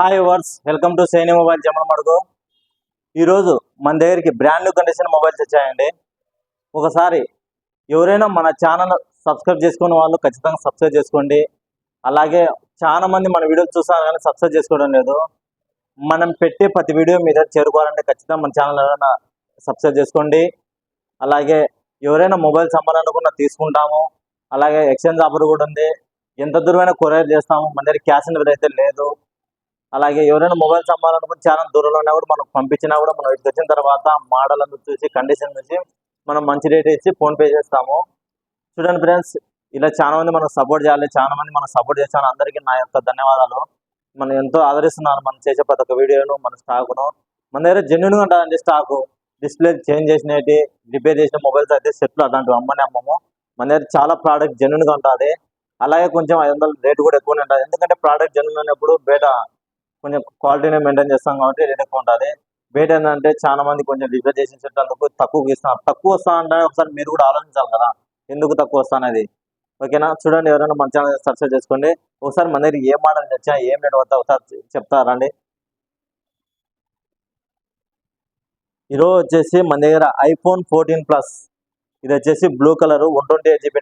Hi verse welcome to Saini mobile Jammalamadugu ఈరోజు మన దగ్గరికి బ్రాండ్ న్యూ కండిషన్ మొబైల్స్ వచ్చాయండి. ఒకసారి ఎవరైనా మన ఛానల్ సబ్స్క్రైబ్ చేసుకున్న వాళ్ళు ఖచ్చితంగా సబ్స్క్రైబ్ చేసుకోండి. అలాగే చాలా మంది మన వీడియోలు చూస్తారు కానీ సబ్స్క్రైబ్ చేసుకోవడం లేదు. మనం పెట్టే ప్రతి వీడియో మీద చేరుకోవాలంటే ఖచ్చితంగా మన ఛానల్ ఏదైనా సబ్స్క్రైబ్ చేసుకోండి. అలాగే ఎవరైనా మొబైల్స్ అమ్మాలనుకున్నా తీసుకుంటాము. అలాగే ఎక్స్చేంజ్ ఆఫర్ కూడా ఉంది. ఎంత దూరమైనా కొరియర్ చేస్తాము. మన దగ్గర క్యాష్ ఆన్ అయితే లేదు. అలాగే ఎవరైనా మొబైల్స్ అమ్మాలనుకుంటే చాలా దూరంలో ఉన్నా కూడా మనకు పంపించినా కూడా మనం ఇక్కడికి వచ్చిన తర్వాత మోడల్ అంతా చూసి కండిషన్ చూసి మనం మంచి రేట్ ఇచ్చి ఫోన్ పే చేస్తాము. చూడండి ఫ్రెండ్స్ ఇలా చాలా మంది మనకు సపోర్ట్ చేయాలి. చాలా మంది మనం సపోర్ట్ చేస్తాను అందరికీ నా యొక్క ధన్యవాదాలు. మనం ఎంతో ఆదరిస్తున్నారు మనం చేసే ప్రతి ఒక్క వీడియోను మన స్టాక్ను మన దగ్గర జెన్యున్గా ఉంటుందండి స్టాక్ డిస్ప్లే చేంజ్ చేసినవి రిపేర్ చేసిన మొబైల్స్ అయితే సెట్లు అలాంటివి అమ్మని అమ్మము. మన దగ్గర చాలా ప్రోడక్ట్ జెన్యున్గా ఉంటుంది అలాగే కొంచెం ఐదు రేట్ కూడా ఎక్కువనే ఉంటుంది ఎందుకంటే ప్రోడక్ట్ జెన్యున్ అయినప్పుడు బయట కొంచెం క్వాలిటీనే మెయింటైన్ చేస్తాం కాబట్టి రేట్ ఎక్కువ ఉంటుంది బయట ఏంటంటే చాలా మంది కొంచెం రిపేర్ చేసి అందుకు తక్కువ ఇస్తున్నారు. తక్కువ వస్తా అంటే ఒకసారి మీరు కూడా ఆలోచించాలి కదా ఎందుకు తక్కువ వస్తా అనేది. ఓకేనా? చూడండి ఎవరైనా మన ఛానల్ సబ్స్క్రైబ్ చేసుకోండి. ఒకసారి మన దగ్గర ఏ మోడల్ తెచ్చా ఏం రేట్ వద్ద ఒకసారి చెప్తారండి ఈరోజు వచ్చేసి మన దగ్గర ఐఫోన్ ఫోర్టీన్ ప్లస్. ఇది వచ్చేసి blue colour one twenty eight GB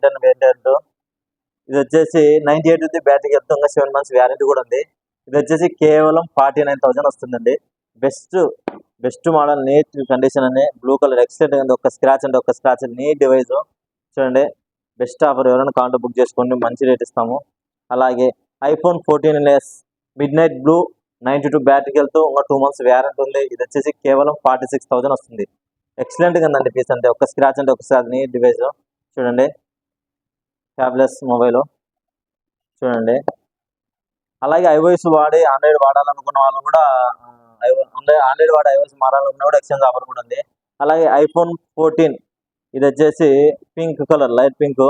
ఇది వచ్చేసి నైన్టీ ఎయిట్ ఉంది బ్యాటరీ వెళ్తే ఇంకా సెవెన్ మంత్స్ వ్యారంటీ కూడా ఉంది. ఇది వచ్చేసి కేవలం ఫార్టీ నైన్ థౌసండ్ వస్తుందండి. Best best model neat condition అనే బ్లూ కలర్ ఎక్సలెంట్ ఉంది. ఒక స్క్రాచ్ అండి ఒక స్క్రాచ్ నీట్ డివైస్ చూడండి బెస్ట్ ఆఫర్ ఎవరైనా కాంటో బుక్ చేసుకోండి మంచి రేట్ ఇస్తాము. అలాగే iPhone fourteen S midnight blue ninety two బ్యాటరీకి వెళ్తూ టూ మంత్స్ వ్యారంటీ ఉంది. ఇది వచ్చేసి కేవలం ఫార్టీ సిక్స్ థౌసండ్ వస్తుంది. ఎక్సలెంట్గా ఉందండి పీస్ అంటే. ఒక స్క్రాచ్ అంటే ఒక స్క్రాచ్ నీట్ డివైస్ చూడండి ట్యాబ్లెట్స్ మొబైల్. చూడండి. అలాగే ఐఓఎస్ వాడి ఆండ్రాయిడ్ వాడాలనుకున్న వాళ్ళు కూడా ఆండ్రాయిడ్ వాడి ఐఓఎస్ మారాలనుకున్న కూడా ఎక్స్చేంజ్ ఆఫర్ కూడా ఉంది. అలాగే ఐఫోన్ ఫోర్టీన్ ఇది వచ్చేసి పింక్ కలర్ లైట్ పింక్.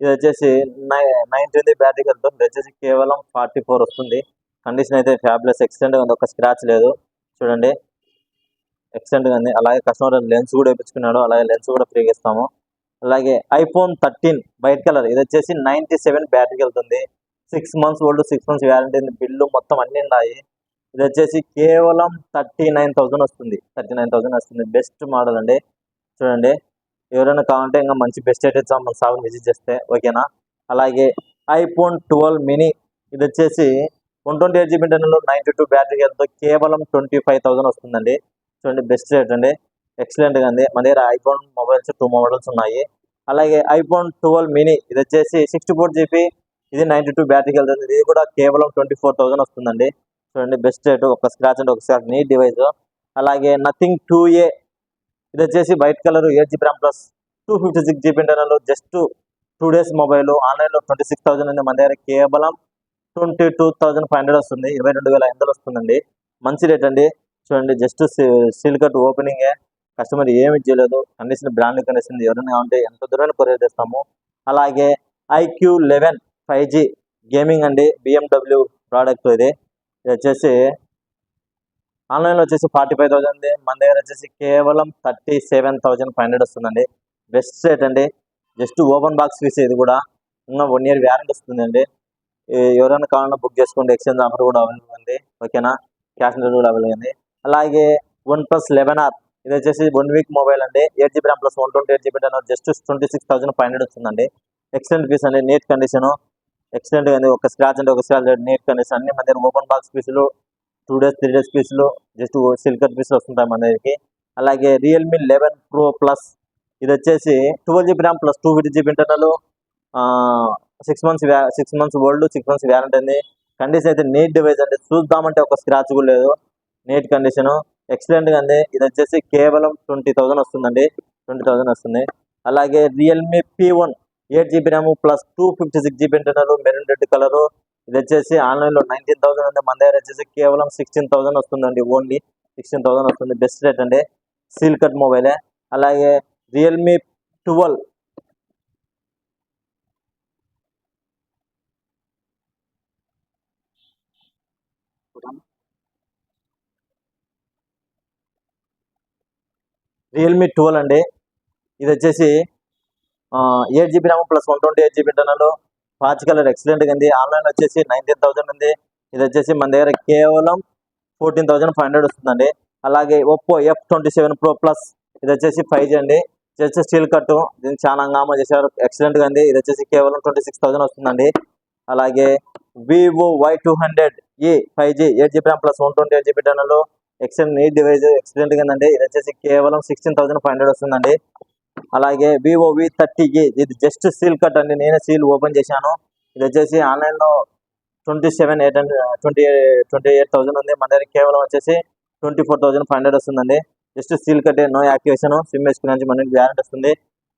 ఇది వచ్చేసి నై నైన్టీ బ్యాటరీ కలుతుంది ఇది వచ్చేసి కేవలం ఫార్టీ ఫోర్ వస్తుంది. కండిషన్ అయితే ఫ్యాబ్లెస్ ఎక్స్టెంట్గా ఉంది. ఒక స్క్రాచ్ లేదు. చూడండి. ఎక్స్టెంట్గా ఉంది. అలాగే కస్టమర్ లెన్స్ కూడా వేయించుకున్నాడు అలాగే లెన్స్ కూడా ఫ్రీగా ఇస్తాము. అలాగే ఐఫోన్ థర్టీన్ వైట్ కలర్. ఇది వచ్చేసి నైంటీ సెవెన్ బ్యాటరీకి వెళ్తుంది six months old six months warranty ఉంది బిల్లు మొత్తం అన్ని ఉన్నాయి. ఇది వచ్చేసి కేవలం థర్టీ నైన్ థౌజండ్ వస్తుంది. థర్టీ నైన్ థౌసండ్ వస్తుంది. బెస్ట్ మోడల్ అండి. చూడండి. ఎవరైనా కావాలంటే ఇంకా మంచి బెస్ట్ అయితే మన షాప్ని విజిట్ చేస్తే ఓకేనా అలాగే ఐఫోన్ ట్వెల్వ్ మినీ ఇది వచ్చేసి one twenty eight GB internal ninety two battery ఎంతో కేవలం ట్వంటీ ఫైవ్ థౌసండ్ వస్తుందండి. చూడండి బెస్ట్ రేట్ అండి. ఎక్సలెంట్గా ఉంది. మన దగ్గర ఐఫోన్ మొబైల్స్ టూ మోడల్స్ ఉన్నాయి. అలాగే ఐఫోన్ ట్వెల్వ్ మినీ ఇది వచ్చేసి సిక్స్టీ ఫోర్ జీబీ ఇది నైంటీ టూ బ్యాటరీకి వెళ్తుంది. ఇది కూడా కేవలం ట్వంటీ ఫోర్ థౌసండ్ వస్తుందండి. చూడండి బెస్ట్ రేట్ ఒక స్క్రాచ్ అండ్ ఒక స్క్రాచ్ నీట్ డివైస్ అలాగే నథింగ్ టూ ఏ ఇది వచ్చేసి white colour eight GB RAM plus two fifty six GB internal just two days mobile ఆన్లైన్లో ట్వంటీ సిక్స్ థౌసండ్ ఉంది. మన దగ్గర కేవలం twenty two thousand five hundred వస్తుంది. ఇరవై రెండు వేల ఐదు వస్తుందండి. మంచి రేట్ అండి. చూడండి జస్ట్ సీల్ కట్ ఓపెనింగే కస్టమర్ ఏమి చేయలేదు. కండిషన్ బ్రాండ్ కండిషన్ ఎవరైనా ఉంటే ఎంత దూరాన్ని కొరియర్ చేస్తాము. అలాగే iQOO eleven. Five G gaming అండి బిఎండబ్ల్యూ ప్రోడక్ట్ ఇది. ఇది వచ్చేసి ఆన్లైన్లో వచ్చేసి ఫార్టీ ఫైవ్ థౌసండ్ మన దగ్గర వచ్చేసి కేవలం thirty seven thousand five hundred వస్తుందండి. బెస్ట్ రేట్ అండి. జస్ట్ ఓపెన్ బాక్స్ ఫీస్ ఇది కూడా. ఇంకా వన్ ఇయర్ వ్యారంటీ వస్తుందండి. ఎవరైనా కావాలన్నా బుక్ చేసుకోండి. ఎక్స్చేంజ్ ఆఫర్ కూడా అవైలబుల్ ఉంది. ఓకేనా? క్యాష్ ఆన్ డెలివరీ కూడా అవైలబుల్ ఉంది. అలాగే వన్ ప్లస్ లెవెన్ ఆర్ ఇది వచ్చేసి వన్ వీక్ మొబైల్ అండి. Eight GB RAM plus one twenty eight GB just twenty six thousand five hundred వస్తుందండి. ఎక్సలెంట్ పీస్ అండి. Neat condition. ఎక్సలెంట్గా ఉంది. ఒక స్క్రాచ్ అంటే ఒక స్క్రాచ్ నీట్ కండిషన్ అన్ని మన దగ్గర ఓపెన్ బాక్స్ పీసులు టూ డేస్ త్రీ డేస్ పీసులు జస్ట్ సిల్కర్ పీసులు వస్తుంటాయి మన దగ్గరికి. అలాగే రియల్మీ లెవెన్ ప్రో ప్లస్ ఇది వచ్చేసి twelve GB RAM plus two fifty GB internal six months six months old six months warranty ఉంది. కండిషన్ అయితే నీట్ డివైస్ అండి చూద్దామంటే ఒక స్క్రాచ్ కూడా లేదు. నీట్ కండిషన్ ఎక్సలెంట్ ఉంది. ఇది వచ్చేసి కేవలం ట్వంటీ థౌసండ్ వస్తుందండి. ట్వంటీ థౌజండ్ వస్తుంది. అలాగే Realme P one eight GB RAM plus two fifty six GB internal maroon red colour. ఇది వచ్చేసి ఆన్లైన్లో నైన్టీన్ థౌసండ్ ఉంది. మన దగ్గర వచ్చేసి కేవలం సిక్స్టీన్ థౌసండ్ వస్తుందండి ఓన్లీ సిక్స్టీన్ థౌసండ్ వస్తుంది. బెస్ట్ రేట్ అండి. సీల్ కట్ మొబైలే అలాగే రియల్మీ ట్వెల్వ్. రియల్మీ ట్వెల్వ్ అండి. ఇది వచ్చేసి eight GB RAM plus one twenty eight GB internal patch colour ఎక్సలెంట్గా ఉంది. ఆన్లైన్ వచ్చేసి నైన్టీన్ థౌసండ్ ఉంది. ఇది వచ్చేసి మన దగ్గర కేవలం ఫోర్టీన్ థౌసండ్ ఫైవ్ హండ్రెడ్ వస్తుందండి. అలాగే Oppo F twenty seven pro plus ఇది వచ్చేసి ఫైవ్ జీ అండి. జస్ట్ స్టీల్ కట్టు దీన్ని చాలా హంగామా చేశారు. ఎక్సలెంట్గా ఉంది. ఇది వచ్చేసి కేవలం ట్వంటీ సిక్స్ థౌసండ్ వస్తుందండి. అలాగే Vivo Y two hundred E five G eight GB RAM plus one twenty eight GB internal excellent neat device ఎక్సలెంట్గా ఉందండి. ఇది వచ్చేసి కేవలం సిక్స్టీన్ థౌసండ్ ఫైవ్ హండ్రెడ్ వస్తుందండి. అలాగే వివో వి థర్టీ ఇది జస్ట్ సీల్ కట్ అండి. నేనే సీల్ ఓపెన్ చేశాను. ఇది వచ్చేసి ఆన్లైన్లో twenty seven eight hundred twenty twenty eight thousand ఉంది. మన దగ్గర కేవలం వచ్చేసి twenty four thousand five hundred వస్తుందండి just seal cut no activation SIM వేసుకునే నుంచి మనకి గ్యారెంటీ వస్తుంది.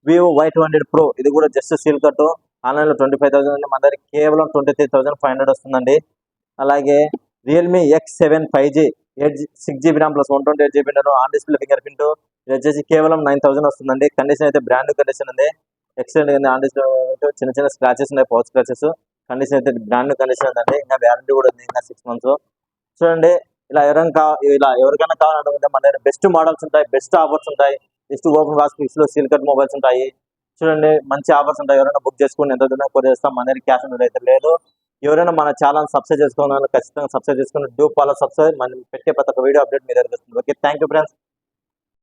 Vivo Y two hundred pro ఇది కూడా జస్ట్ సీల్ కట్ ఆన్లైన్లో ట్వంటీ ఫైవ్ థౌసండ్ ఉంది. మన దగ్గర కేవలం twenty three thousand five hundred వస్తుందండి. అలాగే Realme X seven five G eight six GB RAM plus one twenty eight GB on display fingerprint ఇది వచ్చేసి కేవలం నైన్ థౌసండ్ వస్తుందండి. కండిషన్ అయితే బ్రాండ్ కండిషన్ ఉంది. ఎక్సలెంట్ ఉంది. ఆన్ డిస్ప్లే చిన్న చిన్న స్క్రాచెస్ ఉన్నాయి. Power scratches. కండిషన్ అయితే బ్రాండ్ కండిషన్ ఉందండి. ఇంకా వ్యారంటీ కూడా ఉంది. ఇంకా సిక్స్ మంత్స్. చూడండి. ఇలా ఎవరైనా కా ఇలా ఎవరికైనా కావాలనుకుంటే మన దగ్గర బెస్ట్ మోడల్స్ ఉంటాయి. బెస్ట్ ఆఫర్స్ ఉంటాయి. బెస్ట్ ఓపెన్ బాక్స్ పిక్స్లో సీల్ కట్ మొబైల్స్ ఉంటాయి. చూడండి. మంచి ఆఫర్స్ ఉంటాయి. ఎవరైనా బుక్ చేసుకుని ఎంత దూరం కొరియర్ చేస్తాం. మన దగ్గర క్యాష్ ఆన్ అయితే లేదు. ఎవరైనా మన ఛానల్ సబ్స్క్రైబ్ చేసుకోవాలి ఖచ్చితంగా సబ్స్క్రైబ్ చేసుకుని డూ ఫాలో సబ్స్క్రైబ్ మనం పెట్టే ప్రతి ఒక్క వీడియో అప్డేట్ మీ దగ్గర వస్తుంది. Okay thank you friends